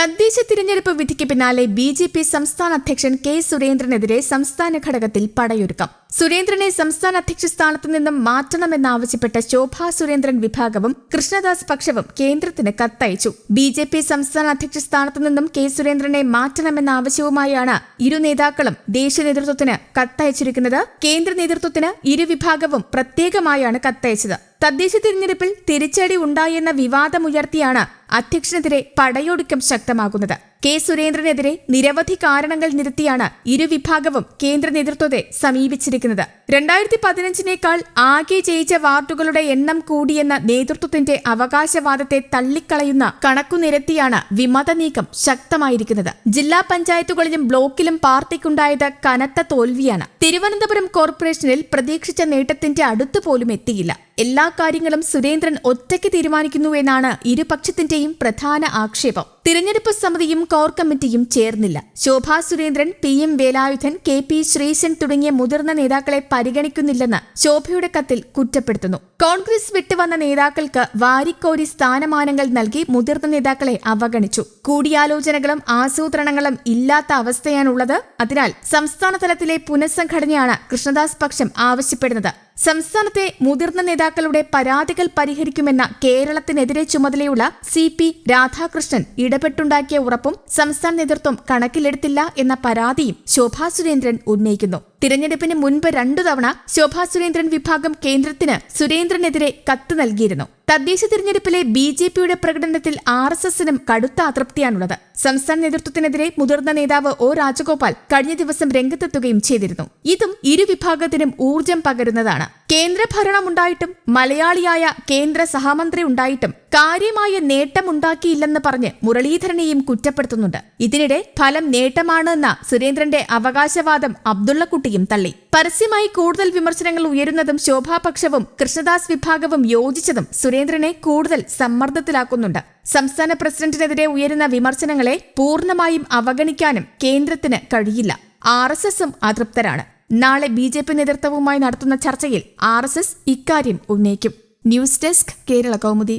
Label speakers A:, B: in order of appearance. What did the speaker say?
A: തദ്ദേശ തിരഞ്ഞെടുപ്പ് വിധിക്ക് പിന്നാലെ ബി ജെ പി സംസ്ഥാന അധ്യക്ഷൻ കെ സുരേന്ദ്രനെതിരെ സംസ്ഥാന ഘടകത്തിൽ പടയൊരുക്കം. സുരേന്ദ്രനെ സംസ്ഥാന അധ്യക്ഷ സ്ഥാനത്തു നിന്നും മാറ്റണമെന്നാവശ്യപ്പെട്ട ശോഭാ സുരേന്ദ്രൻ വിഭാഗവും കൃഷ്ണദാസ് പക്ഷവും കേന്ദ്രത്തിന് കത്തയച്ചു. ബി ജെ പി സംസ്ഥാന അധ്യക്ഷ സ്ഥാനത്തു നിന്നും കെ സുരേന്ദ്രനെ മാറ്റണമെന്ന ആവശ്യവുമായാണ് ഇരു നേതാക്കളും ദേശീയ നേതൃത്വത്തിന് കത്തയച്ചിരിക്കുന്നത്. കേന്ദ്ര നേതൃത്വത്തിന് ഇരുവിഭാഗവും പ്രത്യേകമായാണ് കത്തയച്ചത്. തദ്ദേശ തിരഞ്ഞെടുപ്പിൽ തിരിച്ചടി ഉണ്ടായെന്ന വിവാദമുയർത്തിയാണ് അധ്യക്ഷനെതിരെ പടയൊടുക്കം ശക്തമാകുന്നത്. കെ സുരേന്ദ്രനെതിരെ നിരവധി കാരണങ്ങൾ നിരത്തിയാണ് ഇരുവിഭാഗവും കേന്ദ്ര നേതൃത്വത്തെ സമീപിച്ചിരിക്കുന്നത്. രണ്ടായിരത്തി പതിനഞ്ചിനേക്കാൾ ആകെ ജയിച്ച വാർഡുകളുടെ എണ്ണം കൂടിയെന്ന നേതൃത്വത്തിന്റെ അവകാശവാദത്തെ തള്ളിക്കളയുന്ന കണക്കു നിരത്തിയാണ് വിമത നീക്കം ശക്തമായിരിക്കുന്നത്. ജില്ലാ പഞ്ചായത്തുകളിലും ബ്ലോക്കിലും പാർട്ടിക്കുണ്ടായത് കനത്ത തോൽവിയാണ്. തിരുവനന്തപുരം കോർപ്പറേഷനിൽ പ്രതീക്ഷിച്ച നേട്ടത്തിന്റെ അടുത്തുപോലും എത്തിയില്ല. എല്ലാ കാര്യങ്ങളും സുരേന്ദ്രൻ ഒറ്റയ്ക്ക് തീരുമാനിക്കുന്നു എന്നാണ് ഇരുപക്ഷത്തിന്റെയും പ്രധാന ആക്ഷേപം. തിരഞ്ഞെടുപ്പ് സമിതിയും കോർ കമ്മിറ്റിയും ചേർന്നില്ല. Shobha Surendran P M Velayudhan K P Sreesan തുടങ്ങിയ മുതിർന്ന നേതാക്കളെ പരിഗണിക്കുന്നില്ലെന്ന് ശോഭയുടെ കത്തിൽ കുറ്റപ്പെടുത്തുന്നു. കോൺഗ്രസ് വിട്ടുവന്ന നേതാക്കൾക്ക് വാരിക്കോരി സ്ഥാനമാനങ്ങൾ നൽകി മുതിർന്ന നേതാക്കളെ അവഗണിച്ചു. കൂടിയാലോചനകളും ആസൂത്രണങ്ങളും ഇല്ലാത്ത അവസ്ഥയാണുള്ളത്. അതിനാൽ സംസ്ഥാന തലത്തിലെ പുനഃസംഘടനയാണ് കൃഷ്ണദാസ് പക്ഷം ആവശ്യപ്പെടുന്നത്. സംസ്ഥാനത്തെ മുതിർന്ന നേതാക്കളുടെ പരാതികൾ പരിഹരിക്കുമെന്ന കേരളത്തിനെതിരെ ചുമതലയുള്ള സി പി രാധാകൃഷ്ണൻ ഇടപെട്ടുണ്ടാക്കിയ ഉറപ്പും സംസ്ഥാന നേതൃത്വം കണക്കിലെടുത്തില്ല എന്ന പരാതിയും ശോഭാ സുരേന്ദ്രൻ ഉന്നയിക്കുന്നു. തിരഞ്ഞെടുപ്പിന് മുൻപ് രണ്ടു തവണ ശോഭാ സുരേന്ദ്രൻ വിഭാഗം കേന്ദ്രത്തിന് സുരേന്ദ്രനെതിരെ കത്ത് നൽകിയിരുന്നു. തദ്ദേശ തിരഞ്ഞെടുപ്പിലെ ബി ജെ പിയുടെ പ്രകടനത്തിൽ ആർ എസ് എസിനും കടുത്ത അതൃപ്തിയാണുള്ളത്. സംസ്ഥാന നേതൃത്വത്തിനെതിരെ മുതിർന്ന നേതാവ് ഒ. രാജഗോപാൽ കഴിഞ്ഞ ദിവസം രംഗത്തെത്തുകയും ചെയ്തിരുന്നു. ഇതും ഇരുവിഭാഗത്തിനും ഊർജം പകരുന്നതാണ്. കേന്ദ്ര ഭരണമുണ്ടായിട്ടും മലയാളിയായ കേന്ദ്ര സഹമന്ത്രി ഉണ്ടായിട്ടും കാര്യമായ നേട്ടമുണ്ടാക്കിയില്ലെന്ന് പറഞ്ഞ് മുരളീധരനെയും കുറ്റപ്പെടുത്തുന്നുണ്ട്. ഇതിനിടെ ഫലം നേട്ടമാണ് എന്ന സുരേന്ദ്രന്റെ അവകാശവാദം അബ്ദുള്ളക്കുട്ടിയും തള്ളി. പരസ്യമായി കൂടുതൽ വിമർശനങ്ങൾ ഉയരുന്നതും ശോഭാപക്ഷവും കൃഷ്ണദാസ് വിഭാഗവും യോജിച്ചതും സുരേന്ദ്രനെ കൂടുതൽ സമ്മർദ്ദത്തിലാക്കുന്നുണ്ട്. സംസ്ഥാന പ്രസിഡന്റിനെതിരെ ഉയരുന്ന വിമർശനങ്ങളെ പൂർണമായും അവഗണിക്കാനും കേന്ദ്രത്തിന് കഴിയില്ല. ആർ എസ് എസും അതൃപ്തരാണ്. നാളെ ബി ജെ പി നേതൃത്വവുമായി നടത്തുന്ന ചർച്ചയിൽ ആർ എസ് എസ് ഇക്കാര്യം ഉന്നയിക്കും. News desk Kerala Kaumudi.